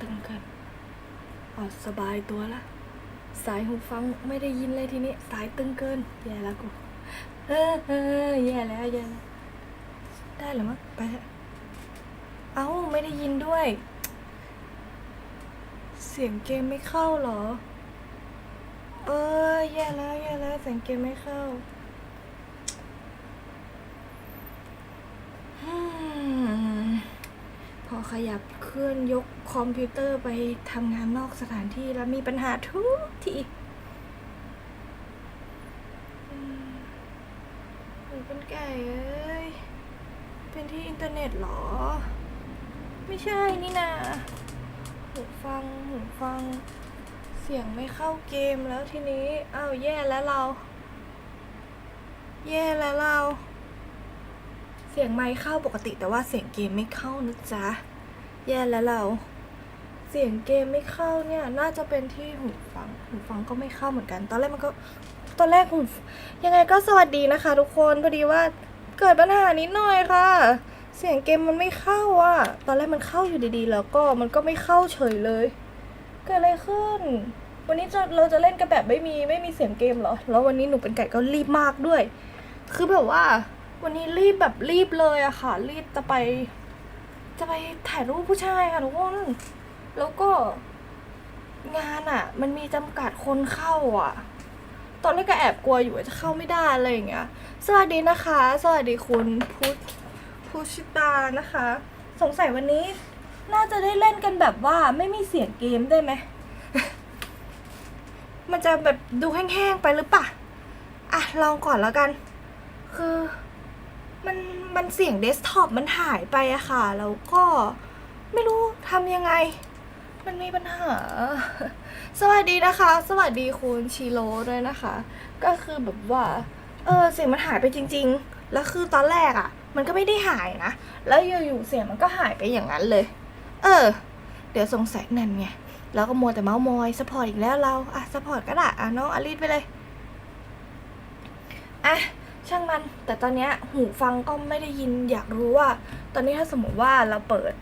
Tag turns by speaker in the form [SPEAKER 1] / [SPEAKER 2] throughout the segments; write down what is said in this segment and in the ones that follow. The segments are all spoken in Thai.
[SPEAKER 1] ตึงเกินเอาสบายตัวละ สายหูฟังไม่ได้ยินเลยทีนี้ สายตึงเกิน แย่แล้วกูเออเออแย่แล้วแย่แล้วได้หรือมั้งไปเอ้าไม่ได้ยินด้วย เสียงเกมไม่เข้าหรอ เออแย่แล้วแย่แล้วเสียงเกมไม่เข้าอืมพอ ขยับเคลื่อนยกคอมพิวเตอร์ไปทำงานนอกสถานที่แล้วมีปัญหาทุกทีอืมหนูเป็นไก่เอ้ย เป็นที่อินเทอร์เน็ตเหรอ ไม่ใช่นี่นาหูฟังหูฟัง เสียงไม่เข้าเกมแล้วทีนี้อ้าวแย่แล้วเรา แย่แล้วเรา เสียงไมค์เข้าปกติแต่ว่าเสียงเกมไม่เข้านะจ๊ะ แย่แล้วเรา เสียงเกมไม่เข้าเนี่ย น่าจะเป็นที่หูฟัง หูฟังก็ไม่เข้าเหมือนกัน ตอนแรกมันก็ ตอนแรกหูยังไงก็สวัสดีนะคะ ทุกคนพอดีว่าเกิดปัญหานิดหน่อยค่ะ เสียงเกมมันไม่เข้าอะตอนแรกมันเข้าอยู่ดีๆ แล้วก็มันก็ไม่เข้าเฉยเลย เกิดอะไรขึ้น วันนี้จะเราจะเล่นกันแบบไม่มีไม่มีเสียงเกมเหรอ แล้ววันนี้หนูเป็นไก่ก็รีบมากด้วย คือแบบว่า วันนี้รีบแบบรีบเลยอะค่ะ รีบจะไป จะไปถ่ายรูปผู้ชายค่ะทุกคน แล้วก็งานอะมันมีจำกัดคนเข้าอะตอนแรกก็แอบกลัวอยู่ว่าจะเข้าไม่ได้อะไรอย่างเงี้ย สวัสดีนะคะ สวัสดีคุณพุทธพุชิตานะคะ สงสัยวันนี้ น่าจะได้เล่นกันแบบว่าไม่มีเสียงเกมได้ไหม มันจะแบบดูแห้งๆไปหรือปะอะลองก่อนแล้วกัน คือ มันมันเสียงเดสก์ท็อปมันหายไปอะค่ะ แล้วก็ไม่รู้ทำยังไง มันมีปัญหา สวัสดีนะคะ สวัสดีคุณชิโร่ด้วยนะคะ ก็คือแบบว่า เออเสียงมันหายไปจริง ๆ แล้วคือตอนแรกอะมันก็ไม่ได้หายนะ แล้วอยู่ๆเสียงมันก็หายไปอย่างนั้นเลย เออ เดี๋ยวสงสัยนั่นไงแล้วก็มัวแต่เมาส์มอยสปอร์ตอีกแล้วเรา อะสปอร์ตก็ได้อะน้องอลิสไปเลย อะ ช่างมัน แต่ตอนนี้หูฟังก็ไม่ได้ยินอยากรู้ว่า ตอนนี้ถ้าสมมติว่าเราเปิด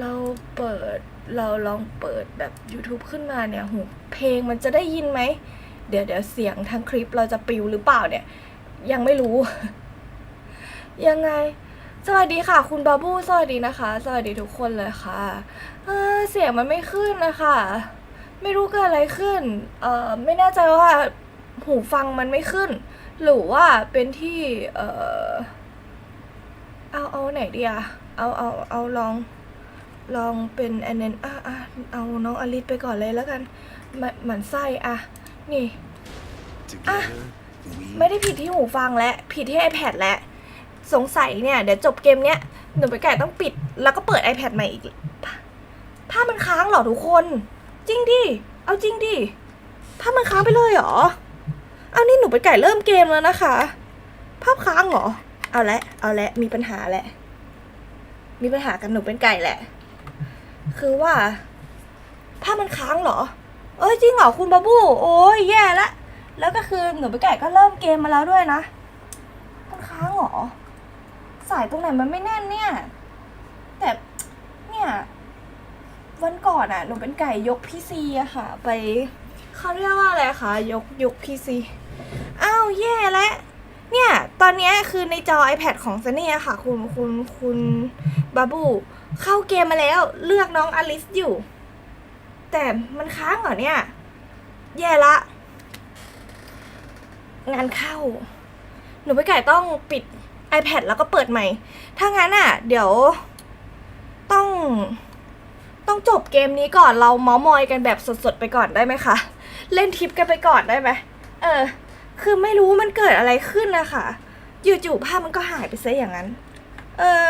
[SPEAKER 1] เราเปิดเราลองเปิดแบบ YouTube ขึ้นมาเนี่ยหูเพลงมันจะได้ยินไหม เดี๋ยวเดี๋ยวเสียงทั้งคลิปเราจะปิวหรือเปล่าเนี่ย ยังไม่รู้ ยังไง สวัสดีค่ะ คุณบาบูสวัสดีนะคะ สวัสดีทุกคนเลยค่ะเออเสียงมันไม่ขึ้นนะคะ ไม่รู้เกิดอะไรขึ้น เออไม่แน่ใจว่า หูฟังมันไม่ขึ้น หรือว่าเป็นที่เออเอาเอาไหนดีอะเอาเอาเอาลองลองเป็นอันนั้นอะอะเอาน้องอลิสไปก่อนเลยแล้วกันหมันหมันไส้อะนี่
[SPEAKER 2] Together, we
[SPEAKER 1] ไม่ได้ผิดที่หูฟังและ ผิดที่ iPad และ สงสัยเนี่ยเดี๋ยวจบเกมเนี้ยหนูไปไก่ต้องปิด แล้วก็เปิด iPad ใหม่อีกภามันค้างเหรอทุกคน จริงดิ เอาจริงดิภามันค้างไปเลยเหรอ เอานี่หนูไปไก่เริ่มเกมแล้วนะคะ ภาพค้างเหรอ เอาละ เอาละ มีปัญหาแหละ มีปัญหากับหนูเป็นไก่แหละ คือว่าภาพมันค้างเหรอ เอ้ยจริงเหรอคุณบาบู โอ้ยแย่ละ แล้วก็คือหนูไปไก่ก็เริ่มเกมมาแล้วด้วยนะ มันค้างเหรอ สายตรงไหนมันไม่แน่นเนี่ย แต่เนี่ยวันก่อนอะหนูเป็นไก่ยกพีซีอะค่ะ ไปเขาเรียกว่าอะไรคะยกยกพีซี อ้าวแย่แล้วเนี่ย ตอนนี้คือในจอ iPad ของซันนี่ค่ะ คุณคุณคุณบาบู เข้าเกมมาแล้วเลือกน้องอลิสอยู่ แต่มันค้างเหรอเนี่ย แย่ละ งานเข้า หนูไปไก่ต้องปิด iPad แล้วก็เปิดใหม่ ถ้างั้นอะ เดี๋ยว ต้อง ต้องจบเกมนี้ก่อนเราเมาส์มอยกันแบบสดๆไปก่อนได้ไหมคะ เล่นทิปกันไปก่อนได้ไหมเออ คือไม่รู้มันเกิดอะไรขึ้นนะคะอยู่ๆภาพมันก็หายไปซะอย่างนั้น เออ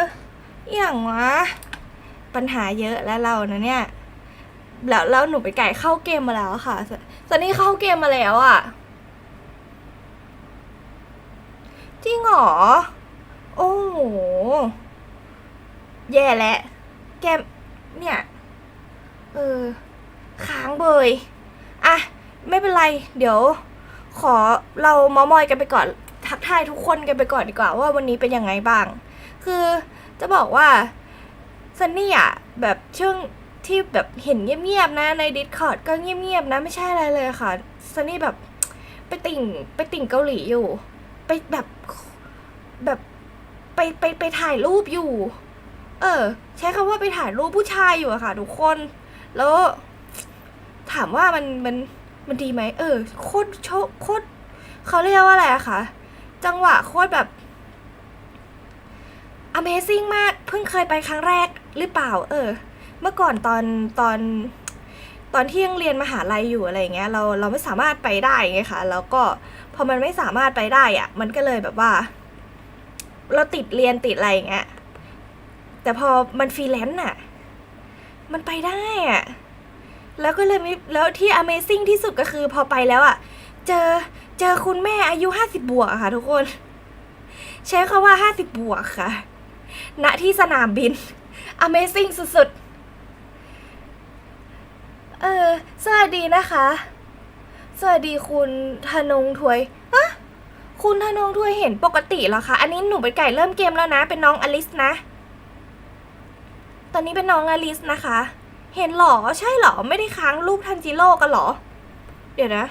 [SPEAKER 1] อย่างวะ ปัญหาเยอะแล้วเรานะเนี่ย แล้วแล้วหนูไปไก่เข้าเกมมาแล้วค่ะซันนี่เข้าเกมมาแล้วอะ จริงเหรอ โอ้โห แย่แล้วแกมเนี่ย เออ ค้างเบย อะ ไม่เป็นไร เดี๋ยว ขอเรามามอยกันไปก่อนทักทายทุกคนกันไปก่อนดีกว่า ว่าวันนี้เป็นยังไงบ้าง คือจะบอกว่าซันนี่อะแบบช่วงที่แบบเห็นเงียบๆนะใน Discord ก็เงียบๆนะไม่ใช่อะไรเลยค่ะซันนี่แบบไปติ่งไปติ่งเกาหลีอยู่ ไปแบบแบบไปไปไปถ่ายรูปอยู่ เออ ใช้คำว่าไปถ่ายรูปผู้ชายอยู่อะค่ะ ทุกคน แล้วถามว่ามันมัน มันดีไหมเออโคตรโชโคตรเขาเรียกว่าอะไรอะคะจังหวะโคตรแบบ Amazing มากเพิ่งเคยไปครั้งแรกหรือเปล่า เออ เมื่อก่อนตอนตอนตอนที่ยังเรียนมหาลัยอยู่อะไรอย่างเงี้ยเราเราไม่สามารถไปได้ไงคะแล้วก็พอมันไม่สามารถไปได้อะมันก็เลยแบบว่า เราติดเรียนติดอะไรอย่างเงี้ยแต่พอมันฟรีแลนซ์อะมันไปได้อะ แล้วก็เลยม่แล้วที่ Amazing ที่สุดก็คือพอไปแล้วอะเจอเจอคุณแม่อายุห้าสิบบวกอะค่ะทุกคน ใช้คาว่าห้าสิบบวกค่ะ ณที่สนามบิน Amazing สุดๆ เออ สวัสดีนะคะ สวัสดีคุณธนงถวยอะคุณธนงถวยเห็นปกติเหรอคะ อันนี้หนูเป็นไก่เริ่มเกมแล้วนะ เป็นน้องอลิสนะ ตอนนี้เป็นน้องอลิสนะคะ เห็นหรอ ใช่หรอ ไม่ได้ค้างรูปทันจิโร่กันหรอ เดี๋ยวนะ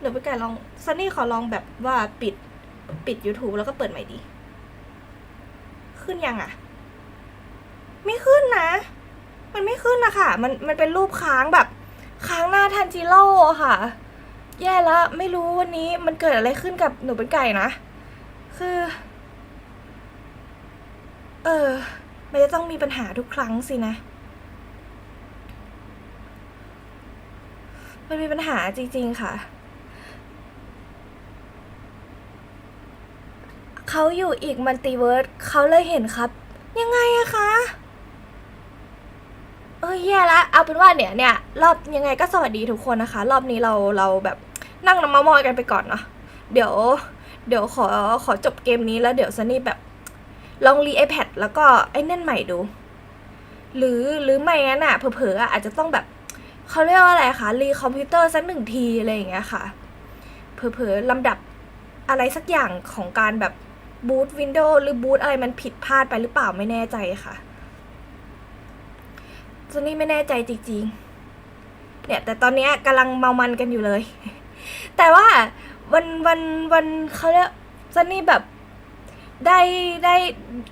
[SPEAKER 1] เดี๋ยวไปไก่ลองซันนี่ขอลองแบบว่าปิดปิด YouTube แล้วก็เปิดใหม่ดี ขึ้นยังอะไม่ขึ้นนะ มันไม่ขึ้นนะค่ะมันมันเป็นรูปค้างแบบค้างหน้าทันจิโร่ค่ะ แย่แล้วไม่รู้วันนี้มันเกิดอะไรขึ้นกับหนูเป็นไก่นะ คือ เออมันจะต้องมีปัญหาทุกครั้งสินะ มันมีปัญหาจริง ๆ ค่ะ เขาอยู่อีกมัลติเวิร์สเขาเลยเห็นครับ ยังไงอะคะ เออแย่ละ เอาเป็นว่าเนี่ยเนี่ยรอบยังไงก็สวัสดีทุกคนนะคะ รอบนี้เราเราแบบนั่งน้ำมามอยกันไปก่อนเนาะ เดี๋ยว เดี๋ยวขอขอจบเกมนี้แล้วเดี๋ยวซันนี่แบบ ลองรี iPad แล้วก็ไอ้นั่นใหม่ดู หรือหรือไม่งั้นอะเผลอๆอาจจะต้องแบบ เขาเรียกว่าอะไรคะรีคอมพิวเตอร์สักหนึ่งทีอะไรอย่างเงี้ยค่ะ เผลอๆลำดับอะไรสักอย่างของการแบบบูตวินโดว์หรือบูตอะไรมันผิดพลาดไปหรือเปล่าไม่แน่ใจค่ะซันนี่ไม่แน่ใจจริงๆ เนี่ย แต่ตอนเนี้ยกำลังเมามันกันอยู่เลย แต่ว่าวันวันวันเขาเรียกซันนี่แบบได้ได้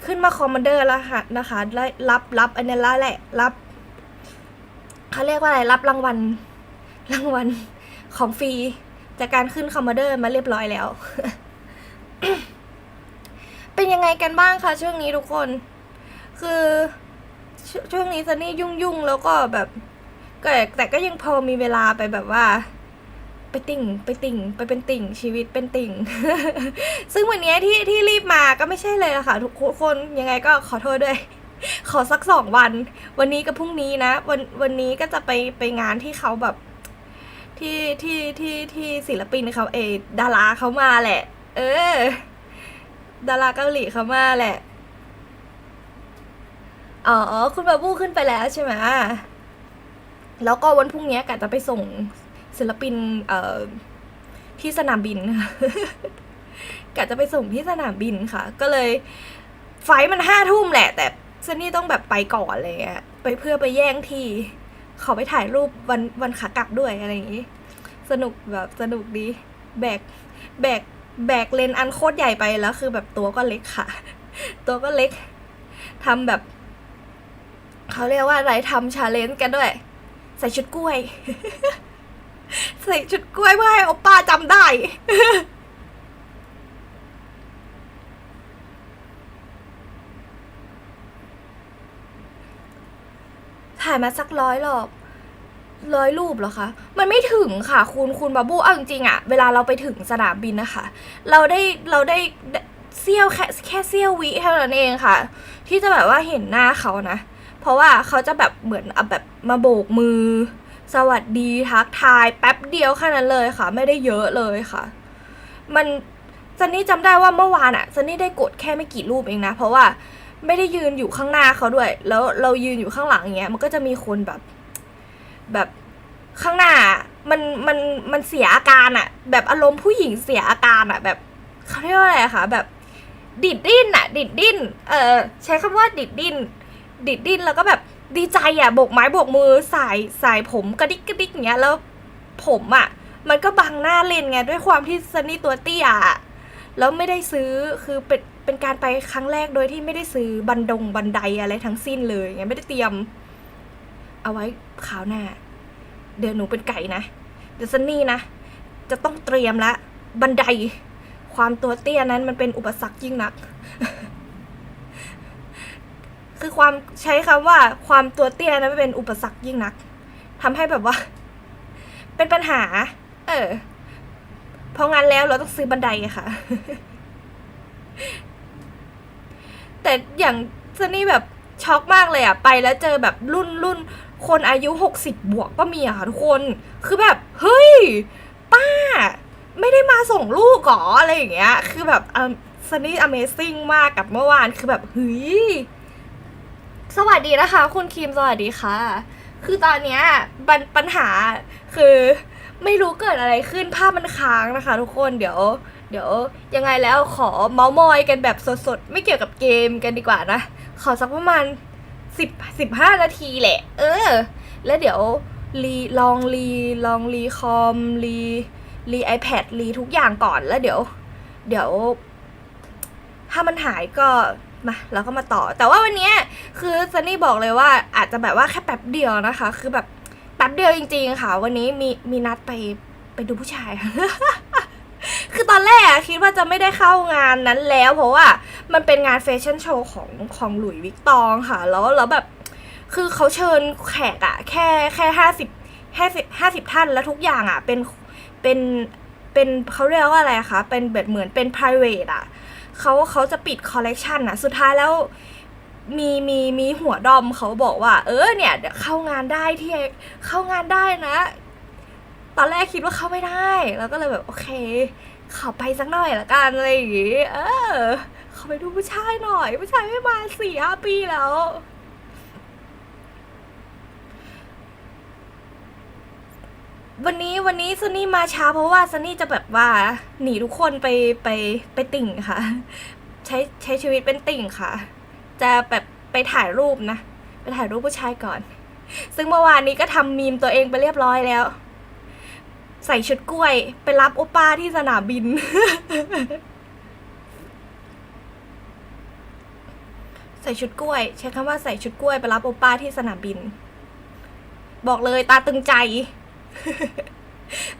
[SPEAKER 1] ขึ้นมาคอมมานเดอร์แล้วค่ะนะคะได้รับรับอันนี้ละแหละ รับ เขาเรียกว่าอะไรรับรางวัลรางวัลของฟรีจากการขึ้นคอมมานเดอร์มาเรียบร้อยแล้ว เป็นยังไงกันบ้างคะช่วงนี้ทุกคน คือชช่วงนี้ซันนี่ยุ่งยุ่งๆแล้วก็แบบก็แต่ก็ยังพอมีเวลาไปแบบว่า ไปติ่งไปติ่ง ไปเป็นติ่ง ชีวิตเป็นติ่ง ซึ่งวันนี้ที่ที่รีบมาก็ไม่ใช่เลยละค่ะทุกคนยังไงก็ขอโทษด้วย ขอสักสองวัน วันนี้กับพรุ่งนี้นะ วันวันนี้ก็จะไปไปงานที่เขาแบบที่ที่ที่ที่ศิลปินเขาเอดาราเขามาแหละ เออ ดาราเกาหลีเขามาแหละ อ๋อ คุณบาบูขึ้นไปแล้วใช่ไหมแล้วก็วันพรุ่งนี้กะจะไปส่งศิลปิน เอ่อ ที่สนามบินกะจะไปส่งที่สนามบินค่ะ ก็เลย ไฟมันห้าทุ่มแหละ แต่ ซันนี่ต้องแบบไปก่อนอะไรเงี้ยไปเพื่อไปแย่งที่ ขอไปถ่ายรูปวันวันขากลับด้วยอะไรอย่างงี้ สนุกแบบสนุกดี แบกแบกแบกเลนอันโคตรใหญ่ไปแล้ว คือแบบตัวก็เล็กค่ะ ตัวก็เล็กทำแบบ เขาเรียกว่าอะไรทำชาเลนจ์กันด้วย ใส่ชุดกล้วย ใส่ชุดกล้วยเพื่อให้โอป้าจำได้ายมาสักร้อยรอบร้อยรูปเหรอคะ มันไม่ถึงค่ะ คุณคุณบาบูเอาจริงๆอะเวลาเราไปถึงสนามบินนะคะ เราได้เราได้เสี้ยวแค่แค่เสี้ยววิเท่านั้นเองค่ะ ที่จะแบบว่าเห็นหน้าเขานะ เพราะว่าเขาจะแบบเหมือนเอาแบบมาโบกมือ สวัสดีทักทาย แป๊บเดียวแค่นั้นเลยค่ะ ไม่ได้เยอะเลยค่ะ มันซันนี่จำได้ว่าเมื่อวานอะซันนี่ได้กดแค่ไม่กี่รูปเองนะ เพราะว่า ไม่ได้ยืนอยู่ข้างหน้าเขาด้วย แล้วเรายืนอยู่ข้างหลังอย่างเงี้ย มันก็จะมีคนแบบ แบบข้างหน้า มันมันมันเสียอาการอะแบบอารมณ์ผู้หญิงเสียอาการอะแบบเขาเรียกว่าอะไรคะแบบ ดิดดิ้นอะดิดดิ้น เออใช้คำว่าดิดดิ้น ดิดดิ้นแล้วก็แบบดีใจอะโบกไม้โบกมือสายสายผมกระดิกกระดิกอย่างเงี้ยแล้วผมอะมันก็บังหน้าเลนไงด้วยความที่ซันนี่ตัวเตี้ยอะแล้วไม่ได้ซื้อคือเป็น เป็นการไปครั้งแรกโดยที่ไม่ได้ซื้อบันดงบันไดอะไรทั้งสิ้นเลยไงไม่ได้เตรียม เอาไว้คราวหน้า เดี๋ยวหนูเป็นไก่นะ เดี๋ยวซันนี่นะ จะต้องเตรียมละ บันได ความตัวเตี้ยนั้นมันเป็นอุปสรรคยิ่งนัก คือความใช้คำว่าความตัวเตี้ยนั้นเป็นอุปสรรคยิ่งนักทำให้แบบว่า เป็นปัญหา เออ เพราะงั้นแล้วเราต้องซื้อบันไดอะค่ะ แต่อย่างซันนี่แบบช็อกมากเลยอะไปแล้วเจอแบบรุ่นรุ่นคนอายุหกสิบบวกก็มีอะค่ะทุกคน คือแบบ เฮ้ย ป้า ไม่ได้มาส่งลูกหรออะไรอย่างเงี้ย คือแบบซันนี่ Amazing มากกับเมื่อวานคือแบบเฮ้ยสวัสดีนะคะ คุณคิมสวัสดีค่ะ คือตอนเนี้ยปัญปัญหาคือไม่รู้เกิดอะไรขึ้นภาพมันค้างนะคะ ทุกคนเดี๋ยว เดี๋ยวยังไงแล้วขอเมาส์มอยกันแบบสดๆ ไม่เกี่ยวกับเกมกันดีกว่านะ ขอสักประมาณสิบสิบห้านาทีแหละ เออ แล้วเดี๋ยวรีลองรีลองรีคอมรีรีไอแพดรีทุกอย่างก่อนแล้วเดี๋ยว เดี๋ยว ถ้ามันหายก็มาเราก็มาต่อ แต่ว่าวันนี้คือซันนี่บอกเลยว่าอาจจะแบบว่าแค่แป๊บเดียวนะคะ คือแบบแป๊บเดียวจริง ๆ ค่ะ วันนี้มีมีนัดไปไปดูผู้ชาย คือตอนแรกอะคิดว่าจะไม่ได้เข้างานนั้นแล้ว เพราะว่ามันเป็นงานแฟชั่นโชว์ของของหลุยส์วิกตองค่ะ แล้วแล้วแบบคือเขาเชิญแขกอะแค่แค่ห้าสิบห้าสิบห้าสิบท่านแล้วทุกอย่างอะเป็นเป็นเป็นเขาเรียกว่าอะไรคะเป็นแบบเหมือนเป็น private อะเขาเขาจะปิดคอลเลกชันอะสุดท้ายแล้วมีมีมีหัวดอมเขาบอกว่า เออเนี่ยเดี๋ยวเข้างานได้ที่เข้างานได้นะ ตอนแรกคิดว่าเข้าไม่ได้ แล้วก็เลยแบบโอเค ขอไปสักหน่อยละกันอะไรอย่างงี้เออขอไปดูผู้ชายหน่อย ผู้ชายไม่มาสี่ห้าปีแล้ววันนี้วันนี้ซันนี่มาช้าเพราะว่าซันนี่จะแบบว่า หนีทุกคนไปไปไปติ่งค่ะ ใช้ใช้ชีวิตเป็นติ่งค่ะ จะแบบไปถ่ายรูปนะ ไปถ่ายรูปผู้ชายก่อน ซึ่งเมื่อวานนี้ก็ทำมีมตัวเองไปเรียบร้อยแล้ว ใส่ชุดกล้วย ไปรับโอป้าที่สนามบิน ใส่ชุดกล้วย ใช้คำว่าใส่ชุดกล้วยไปรับโอป้าที่สนามบิน บอกเลยตาตึงใจ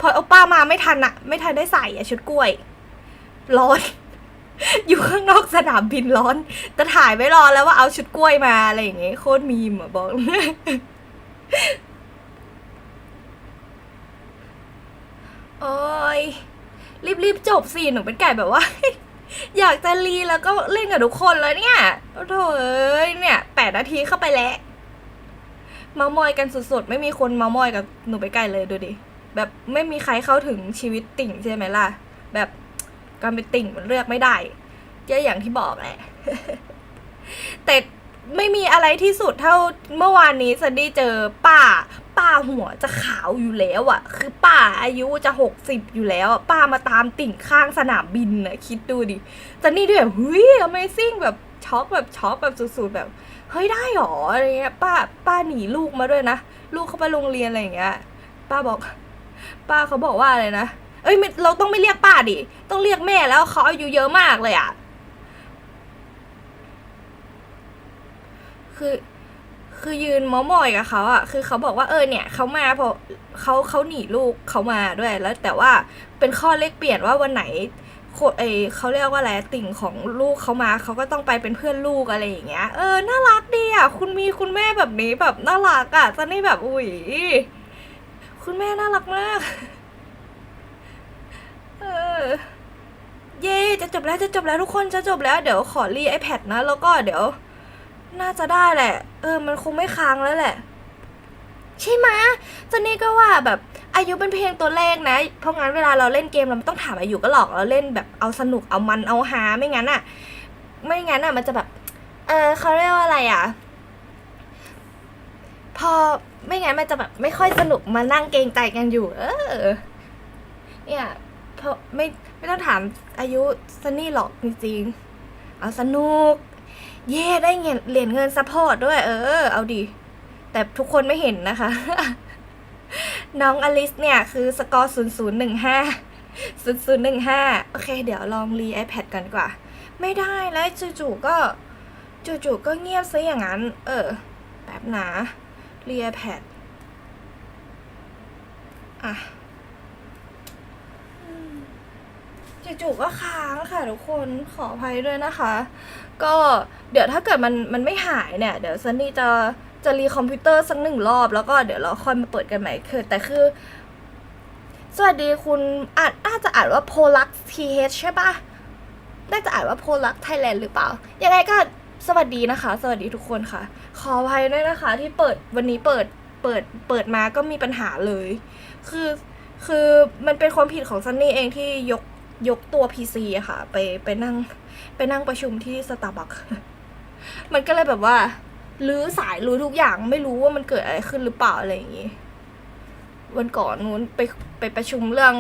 [SPEAKER 1] พอโอป้ามาไม่ทันอะไม่ทันได้ใส่อะชุดกล้วย ร้อน อยู่ข้างนอกสนามบินร้อน แต่ถ่ายไว้รอแล้วว่าเอาชุดกล้วยมาอะไรอย่างเงี้ยโคตรมีมอะบอก โอ้ยรีบๆจบสิหนูเป็นไก่แบบว่า อยากจะรีแล้วก็เล่นกับทุกคนแล้วเนี่ยโอ้โถเอ้ยเนี่ยแปดนาทีเข้าไปแล้วมามอยกันสุดๆ ไม่มีคนมามอยกับหนูไปไกลเลยดูดิ แบบไม่มีใครเข้าถึงชีวิตติ่งใช่ไหมล่ะ แบบการเป็นติ่งมันเลือกไม่ได้ก็อย่างที่บอกแหละ แต่ไม่มีอะไรที่สุดเท่าเมื่อวานนี้ซันดี้เจอป้า ป้าหัวจะขาวอยู่แล้วอะ่ะ คือป้าอายุจะหกสิบอยู่แล้วป้ามาตามติ่งข้างสนามบินนะคิดดูดิซันนี่ด้วยเฮ้ย Amazing แบบช็อกแบบช็อกแบบสุดๆแบบเฮ้ยได้หรออะไรเงี้ยป้าป้าหนีลูกมาด้วยนะลูกเขาไปโรงเรียนอะไรอย่างเงี้ย ป้าบอก ป้าเขาบอกว่าอะไรนะเอ้ยเราต้องไม่เรียกป้าดิต้องเรียกแม่แล้วเขาอายุเยอะมากเลยอะคือ คือยืนมอมอยกับเขาอะคือเขาบอกว่าเออเนี่ยเขามาเพราะเขาเขาหนีลูกเขามาด้วยแล้วแต่ว่าเป็นข้อเลขเปลี่ยนว่าวันไหนโคเอเขาเรียกว่าอะไรติ่งของลูกเขามาเขาก็ต้องไปเป็นเพื่อนลูกอะไรอย่างเงี้ยเออน่ารักดีอะคุณมีคุณแม่แบบนี้แบบน่ารักอะจะนี่แบบอุ้ยคุณแม่น่ารักมากเออเย่จะจบแล้วจะจบแล้วทุกคนจะจบแล้วเดี๋ยวขอรี iPad นะ แล้วก็เดี๋ยว น่าจะได้แหละ เออ มันคงไม่ค้างแล้วแหละ ใช่ไหมเจนนี่ก็ว่าแบบอายุเป็นเพียงตัวเลขนะ เพราะงั้นเวลาเราเล่นเกมเราไม่ต้องถามอายุก็หรอกเราเล่นแบบเอาสนุกเอามันเอาฮาไม่งั้นอะไม่งั้นอะมันจะแบบ เออเขาเรียกว่าอะไรอะพอไม่งั้นมันจะแบบไม่ค่อยสนุกมานั่งเกงใจกันอยู่ เออ เนี่ยเพราะไม่ไม่ต้องถามอายุซันนี่หรอกจริงๆเอาสนุก เย่ได้เงินเหรียญเงินซัพพอร์ตด้วย เออ เอาดิแต่ทุกคนไม่เห็นนะคะ น้องอลิสเนี่ย คือสกอร์ศูนย์ศูนย์หนึ่งห้าศูนย์ศูนย์หนึ่งห้าโอเค เดี๋ยวลองรี iPad กันกว่า ไม่ได้แล้วจู่ๆก็จู่ๆก็เงียบซะอย่างนั้น เออแบบหนารี iPad อะอืม จู่ๆก็ค้างค่ะทุกคนขออภัยด้วยนะคะ ก็เดี๋ยวถ้าเกิดมันมันไม่หายเนี่ย เดี๋ยวซันนี่จะจะรีคอมพิวเตอร์สักหนึ่งรอบแล้วก็เดี๋ยวเราค่อยมาเปิดกันใหม่คือแต่คือ สวัสดีคุณอานน่าจะอ่านว่า Polux TH ใช่ปะน่าจะอ่านว่า Polux Thailand หรือเปล่า ยังไงก็สวัสดีนะคะ สวัสดีทุกคนค่ะ ขออภัยด้วยนะคะ ที่เปิดวันนี้เปิดเปิดเปิดมาก็มีปัญหาเลย คือคือมันเป็นความผิดของซันนี่เองที่ยก ยกตัว PC อะค่ะ ไปไปนั่งไปนั่งประชุมที่สตาร์บัคมันก็เลยแบบว่าลื้อสายรู้ทุกอย่างไม่รู้ว่ามันเกิดอะไรขึ้นหรือเปล่าอะไรอย่างงี้วันก่อนนู้นไปไปประชุมเรื่อง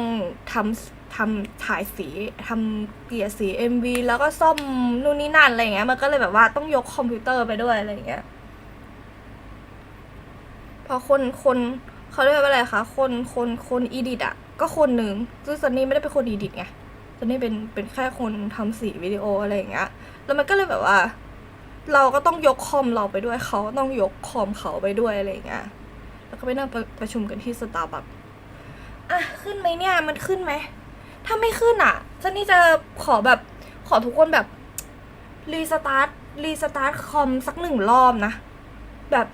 [SPEAKER 1] ทำทำถ่ายสีทำเกลี่ยสี MV แล้วก็ซ่อมนู่นนี่นั่นอะไรอย่างเงี้ยมันก็เลยแบบว่าต้องยกคอมพิวเตอร์ไปด้วยอะไรอย่างเงี้ยพอคนคนเขาเรียกว่าอะไรคะคนคนคนอีดิตอะก็คนหนึ่งซึ่งซันนี่ไม่ได้เป็นคนอีดิตไง ซันนี่เป็นเป็นแค่คนทำสีวิดีโออะไรอย่างเงี้ย แล้วมันก็เลยแบบว่า เราก็ต้องยกคอมเราไปด้วยเขาก็ต้องยกคอมเขาไปด้วยอะไรอย่างเงี้ย แล้วก็ไปนั่งประประชุมกันที่สตาร์บัคอะขึ้นไหมเนี่ยมันขึ้นไหม ถ้าไม่ขึ้นอะซันนี่จะขอแบบขอทุกคนแบบรีสตาร์ทรีสตาร์ทคอมสักหนึ่งรอบนะ แบบ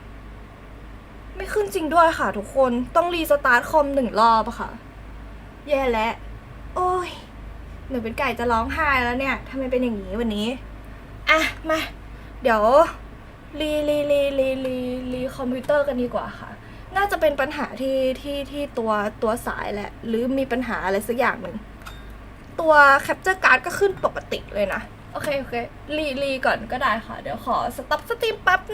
[SPEAKER 1] ไม่ขึ้นจริงด้วยค่ะทุกคนต้องรีสตาร์ทคอมหนึ่งรอบอะค่ะ แย่แล้ว หนูเป็นไก่จะร้องไห้แล้วเนี่ยทำไมเป็นอย่างนี้วันนี้ อะ มา เดี๋ยวรีรีรีรีรีรีคอมพิวเตอร์กันดีกว่าค่ะ น่าจะเป็นปัญหาที่ที่ที่ตัวตัวสายแหละ หรือมีปัญหาอะไรสักอย่างหนึ่ง ตัวแคปเจอร์การ์ดก็ขึ้นปกติเลยนะ โอเค โอเค รีรีก่อนก็ได้ค่ะ เดี๋ยวขอสต็อปสตรีมแป๊บนึง